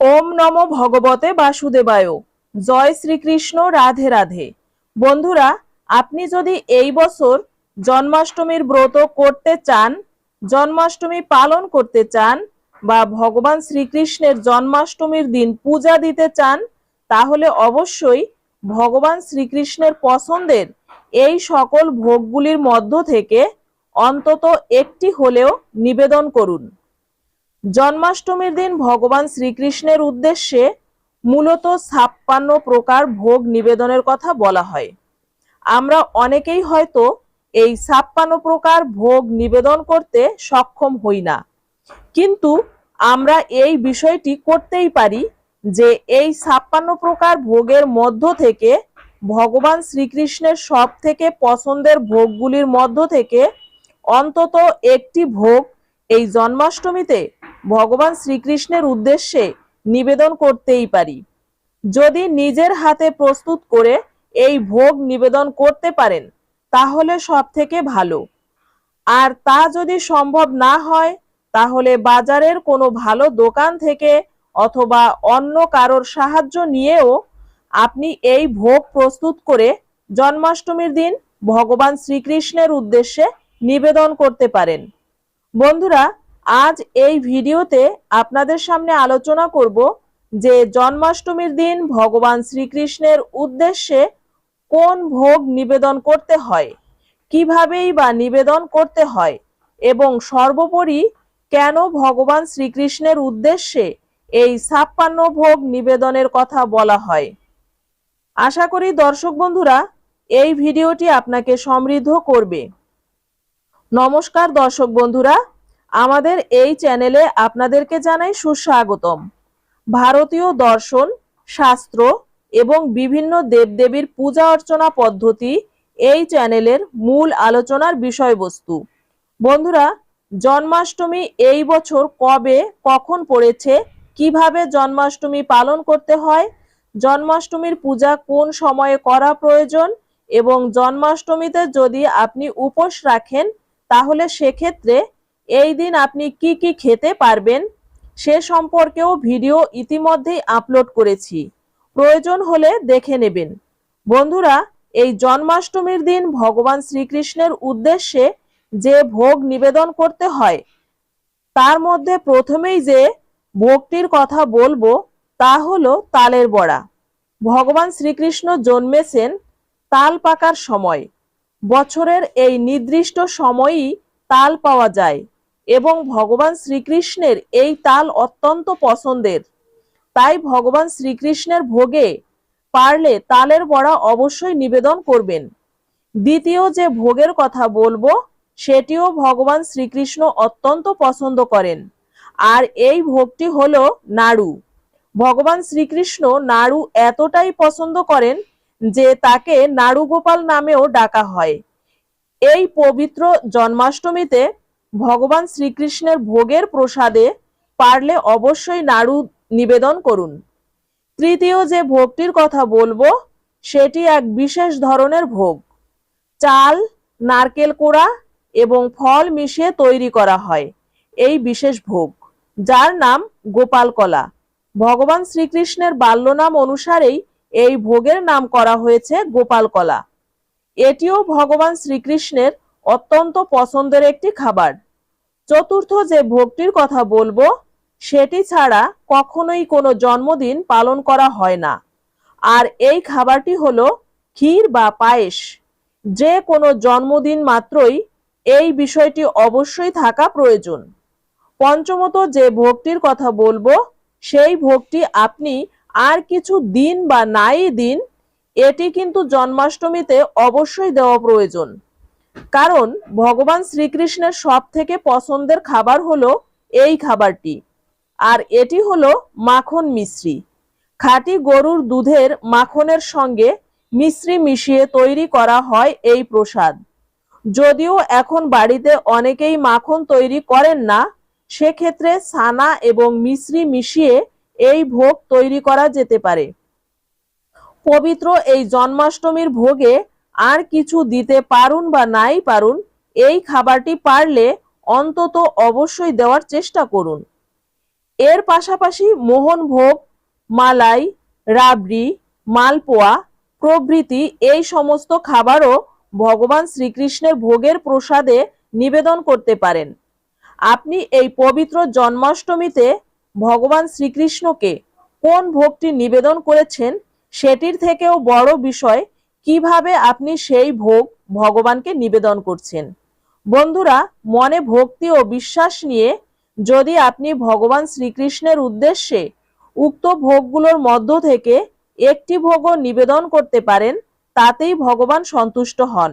ওম নম ভগবতে বাসুদেবায়। জয় শ্রীকৃষ্ণ, রাধে রাধে। বন্ধুরা, আপনি যদি এই বছর জন্মাষ্টমীর ব্রত করতে চান, জন্মাষ্টমী পালন করতে চান বা ভগবান শ্রীকৃষ্ণের জন্মাষ্টমীর দিন পূজা দিতে চান, তাহলে অবশ্যই ভগবান শ্রীকৃষ্ণের পছন্দের এই সকল ভোগগুলির মধ্য থেকে অন্তত একটি হলেও নিবেদন করুন। জন্মাষ্টমীর দিন ভগবান শ্রীকৃষ্ণের উদ্দেশ্যে মূলত ছাপ্পান্ন প্রকার ভোগ নিবেদনের কথা বলা হয়। আমরা অনেকেই হয়তো এই ছাপ্পান্ন প্রকার ভোগ নিবেদন করতে সক্ষম হই না। কিন্তু আমরা এই বিষয়টি করতেই পারি যে এই ছাপ্পান্ন প্রকার ভোগের মধ্য থেকে ভগবান শ্রীকৃষ্ণের সব থেকে পছন্দের ভোগগুলির মধ্য থেকে অন্তত একটি ভোগ এই জন্মাষ্টমীতে ভগবান শ্রীকৃষ্ণের উদ্দেশ্যে নিবেদন করতেই পারি। যদি নিজের হাতে প্রস্তুত করে এই ভোগ নিবেদন করতে পারেন, তাহলে সব থেকে ভালো। আর তা যদি সম্ভব না হয়, তাহলে বাজারের কোনো ভালো দোকান থেকে অথবা অন্য কারোর সাহায্য নিয়েও আপনি এই ভোগ প্রস্তুত করে জন্মাষ্টমীর দিন ভগবান শ্রীকৃষ্ণের উদ্দেশ্যে নিবেদন করতে পারেন। বন্ধুরা আজ এই ভিডিওতে আপনাদের সামনে আলোচনা করব যে জন্মাষ্টমীর দিন ভগবান শ্রীকৃষ্ণের উদ্দেশ্যে কোন ভোগ নিবেদন করতে হয়, কিভাবেই বা নিবেদন করতে হয় এবং সর্বোপরি কেন ভগবান শ্রীকৃষ্ণের উদ্দেশ্যে এই ছাপ্পান্ন ভোগ নিবেদনের কথা বলা হয়। আশা করি দর্শক বন্ধুরা, এই ভিডিওটি আপনাকে সমৃদ্ধ করবে। নমস্কার দর্শক বন্ধুরা। আমাদের এই চ্যানেলে আপনাদেরকে জানাই সুস্বাগতম। ভারতীয় দর্শন, শাস্ত্র এবং বিভিন্ন দেবদেবীর পূজা অর্চনা পদ্ধতি এই চ্যানেলের মূল আলোচনার বিষয়বস্তু। বন্ধুরা, জন্মাষ্টমী এই বছর কবে, কখন পড়েছে, কীভাবে জন্মাষ্টমী পালন করতে হয়, জন্মাষ্টমীর পূজা কোন সময়ে করা প্রয়োজন এবং জন্মাষ্টমীতে যদি আপনি উপোস রাখেন, তাহলে সেক্ষেত্রে এই দিন আপনি কি কি খেতে পারবেন সে সম্পর্কেও ভিডিও ইতিমধ্যেই আপলোড করেছি। প্রয়োজন হলে দেখে নেবেন। বন্ধুরা, এই জন্মাষ্টমীর দিন ভগবান শ্রীকৃষ্ণের উদ্দেশ্যে যে ভোগ নিবেদন করতে হয়, তার মধ্যে প্রথমেই যে ভোগটির কথা বলব, তা হলো তালের বড়া। ভগবান শ্রীকৃষ্ণ জন্মেছেন তাল পাকার সময়। বছরের এই নির্দিষ্ট সময়ই তাল পাওয়া যায়। এবং ভগবান শ্রীকৃষ্ণের এই তাল অত্যন্ত পছন্দের। তাই ভগবান শ্রীকৃষ্ণের ভোগে পারলে তালের বড়া অবশ্যই নিবেদন করবেন। দ্বিতীয় যে ভোগের কথা বলব, সেটিও ভগবান শ্রীকৃষ্ণ অত্যন্ত পছন্দ করেন। আর এই ভোগটি হল নাড়ু। ভগবান শ্রীকৃষ্ণ নাড়ু এতটাই পছন্দ করেন যে তাকে নাড়ু গোপাল নামেও ডাকা হয়। এই পবিত্র জন্মাষ্টমীতে ভগবান শ্রীকৃষ্ণের ভোগের প্রসাদে পারলে অবশ্যই নাড়ু নিবেদন করুন। তৃতীয় যে ভোগটির কথা বলব, সেটি এক বিশেষ ধরনের ভোগ। চাল, নারকেল কোড়া এবং ফল মিশিয়ে তৈরি করা হয়। এই বিশেষ ভোগ, যার নাম গোপাল কলা ভগবান শ্রীকৃষ্ণের বাল্য নাম অনুসারেই এই ভোগের নাম করা হয়েছে গোপাল কলা এটিও ভগবান শ্রীকৃষ্ণের অত্যন্ত পছন্দের একটি খাবার। চতুর্থ যে ভোগটির কথা বলব, সেটি ছাড়া কখনোই কোনো জন্মদিন পালন করা হয় না। আর এই খাবারটি হলো ক্ষীর বা পায়েস। যে কোনো জন্মদিন মাত্রই এই বিষয়টি অবশ্যই থাকা প্রয়োজন। পঞ্চমত যে ভোগটির কথা বলব, সেই ভোগটি আপনি আর কিছু দিন বা নাই দিন, এটি কিন্তু জন্মাষ্টমীতে অবশ্যই দেওয়া প্রয়োজন। কারণ ভগবান শ্রীকৃষ্ণের সব থেকে পছন্দের খাবার হলো এই খাবারটি। আর এটি হলো মাখন মিশ্রি। খাঁটি গরুর দুধের মাখনের সঙ্গে মিশ্রি মিশিয়ে তৈরি করা হয় এই প্রসাদ। যদিও এখন বাড়িতে অনেকেই মাখন তৈরি করেন না, সেক্ষেত্রে ছানা এবং মিশ্রি মিশিয়ে এই ভোগ তৈরি করা যেতে পারে। পবিত্র এই জন্মাষ্টমীর ভোগে আর কিছু দিতে পারুন বা নাই পারুন, এই খাবারটি পারলে অন্তত অবশ্যই দেওয়ার চেষ্টা করুন। এর পাশাপাশি মোহনভোগ, মালাই, রাবড়ি, মালপোয়া প্রভৃতি এই সমস্ত খাবারও ভগবান শ্রীকৃষ্ণের ভোগের প্রসাদে নিবেদন করতে পারেন। আপনি এই পবিত্র জন্মাষ্টমীতে ভগবান শ্রীকৃষ্ণকে কোন ভোগটি নিবেদন করেছেন সেটির থেকেও বড় বিষয় কীভাবে আপনি সেই ভোগ ভগবানকে নিবেদন করছেন? বন্ধুরা, মনে ভক্তি ও বিশ্বাস নিয়ে যদি আপনি ভগবান শ্রীকৃষ্ণের উদ্দেশ্যে উক্ত ভোগগুলোর মধ্য থেকে একটি ভোগও নিবেদন করতে পারেন, তাতেই ভগবান সন্তুষ্ট হন।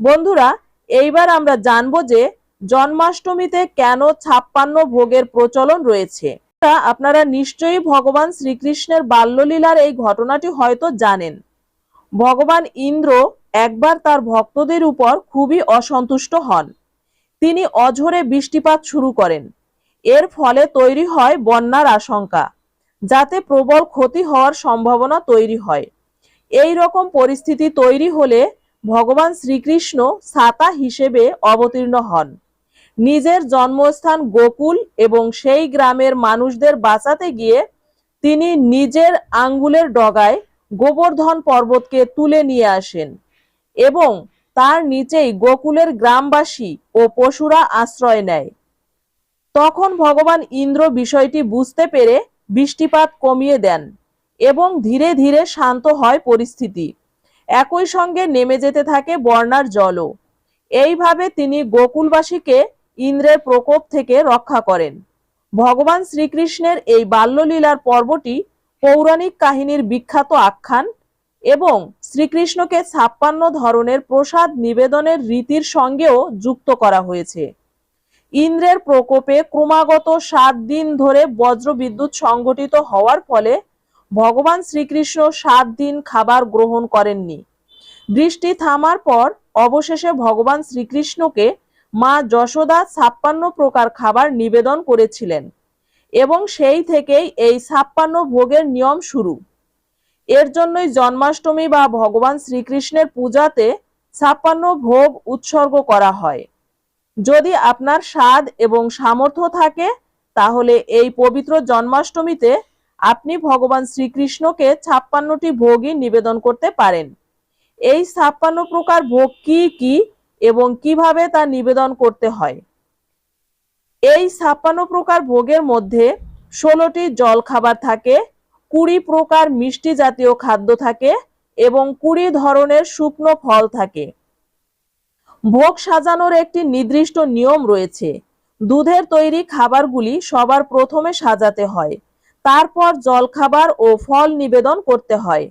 বন্ধুরা, এইবার আমরা জানব যে জন্মাষ্টমীতে কেন ছাপ্পান্ন ভোগের প্রচলন রয়েছে। আপনারা নিশ্চয়ই ভগবান শ্রীকৃষ্ণের বাল্যলীলার এই ঘটনাটি হয়তো জানেন। ভগবান ইন্দ্র একবার তার ভক্তদের উপর খুবই অসন্তুষ্ট হন। তিনি অঝরে বৃষ্টিপাত শুরু করেন। এর ফলে তৈরি হয় বন্যার আশঙ্কা, যাতে প্রবল ক্ষতি হওয়ার সম্ভাবনা তৈরি হয়। এই রকম পরিস্থিতি তৈরি হলে ভগবান শ্রীকৃষ্ণ সাতা হিসেবে অবতীর্ণ হন। নিজের জন্মস্থান গোকুল এবং সেই গ্রামের মানুষদের বাঁচাতে গিয়ে তিনি নিজের আঙ্গুলের ডগায় গোবর্ধন পর্বতকে তুলে নিয়ে আসেন এবং তার নিচেই গোকুলের গ্রামবাসী ও পশুরা আশ্রয় নেয়। তখন ভগবান ইন্দ্র বিষয়টি বুঝতে পেরে বৃষ্টিপাত কমিয়ে দেন এবং ধীরে ধীরে শান্ত হয় পরিস্থিতি। একই সঙ্গে নেমে যেতে থাকে বর্ণার জলও। এইভাবে তিনি গোকুলবাসীকে ইন্দ্রের প্রকোপ থেকে রক্ষা করেন। ভগবান শ্রীকৃষ্ণের এই বাল্যলীলার পর্বটি পৌরাণিক কাহিনীর বিখ্যাত আখ্যান এবং শ্রীকৃষ্ণকে ছাপ্পান্ন ধরনের প্রসাদ নিবেদনের রীতির সঙ্গেও যুক্ত করা হয়েছে। ইন্দ্রের প্রকোপে ক্রমাগত সাত দিন ধরে বজ্রবিদ্যুৎ সংঘটিত হওয়ার ফলে ভগবান শ্রীকৃষ্ণ সাত দিন খাবার গ্রহণ করেননি। বৃষ্টি থামার পর অবশেষে ভগবান শ্রীকৃষ্ণকে মা যশোদা ছাপ্পান্ন প্রকার খাবার নিবেদন করেছিলেন। এবং সেই থেকেই এই ছাপ্পান্ন ভোগের নিয়ম শুরু। এর জন্যই জন্মাষ্টমী বা ভগবান শ্রীকৃষ্ণের পূজাতে ছাপ্পান্ন ভোগ উৎসর্গ করা হয়। যদি আপনার স্বাদ এবং সামর্থ্য থাকে, তাহলে এই পবিত্র জন্মাষ্টমীতে আপনি ভগবান শ্রীকৃষ্ণকে ছাপ্পান্নটি ভোগই নিবেদন করতে পারেন। এই ছাপ্পান্ন প্রকার ভোগ কি কি এবং কীভাবে তা নিবেদন করতে হয়? এই ছাপ্পান্ন প্রকার ভোগের মধ্যে ষোলোটি জল খাবার থাকে, কুড়ি প্রকার মিষ্টি জাতীয় খাদ্য থাকে এবং কুড়ি ধরনের শুকনো ফল থাকে। ভোগ সাজানোর একটি নির্দিষ্ট নিয়ম রয়েছে। দুধের তৈরি খাবারগুলি সবার প্রথমে সাজাতে হয়, তারপর জলখাবার ও ফল নিবেদন করতে হয়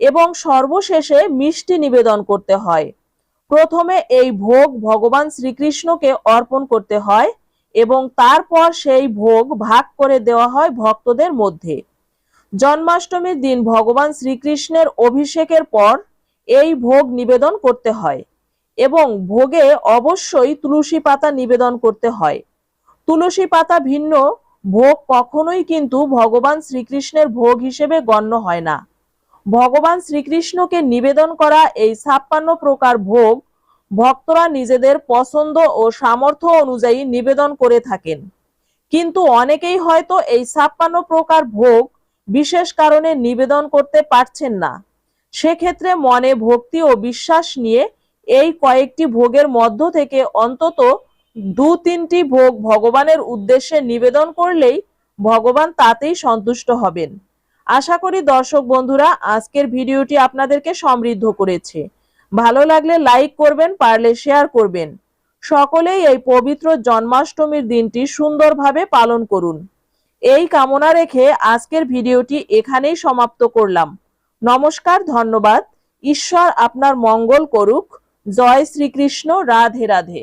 এবং সর্বশেষে মিষ্টি নিবেদন করতে হয়। প্রথমে এই ভোগ ভগবান শ্রীকৃষ্ণকে অর্পণ করতে হয় এবং তারপর সেই ভোগ ভাগ করে দেওয়া হয় ভক্তদের মধ্যে। জন্মাষ্টমীর দিন ভগবান শ্রীকৃষ্ণের অভিষেকের পর এই ভোগ নিবেদন করতে হয় এবং ভোগে অবশ্যই তুলসী পাতা নিবেদন করতে হয়। তুলসী পাতা ভিন্ন, ভোগ কখনোই কিন্তু ভগবান শ্রীকৃষ্ণের ভোগ হিসেবে গণ্য হয় না। ভগবান শ্রীকৃষ্ণকে নিবেদন করা এই ছাপ্পান্ন প্রকার ভোগ ভক্তরা নিজেদের পছন্দ ও সামর্থ্য অনুযায়ী নিবেদন করে থাকেন। কিন্তু অনেকেই হয়তো এই ছাপ্পান্ন প্রকার ভোগ বিশেষ কারণে নিবেদন করতে পারছেন না। সেক্ষেত্রে মনে ভক্তি ও বিশ্বাস নিয়ে এই কয়েকটি ভোগের মধ্য থেকে অন্তত দু তিনটি ভোগ ভগবানের উদ্দেশ্যে নিবেদন করলেই ভগবান তাতেই সন্তুষ্ট হবেন। আশা করি দর্শক বন্ধুরা, আজকের ভিডিওটি আপনাদেরকে সমৃদ্ধ করেছে। ভালো লাগলে লাইক করবেন, পারলে শেয়ার করবেন। সকলেই এই পবিত্র জন্মাষ্টমীর দিনটি সুন্দরভাবে পালন করুন। এই কামনা রেখে আজকের ভিডিওটি এখানেই সমাপ্ত করলাম। নমস্কার, ধন্যবাদ। ঈশ্বর আপনার মঙ্গল করুক। জয় শ্রীকৃষ্ণ, রাধে রাধে।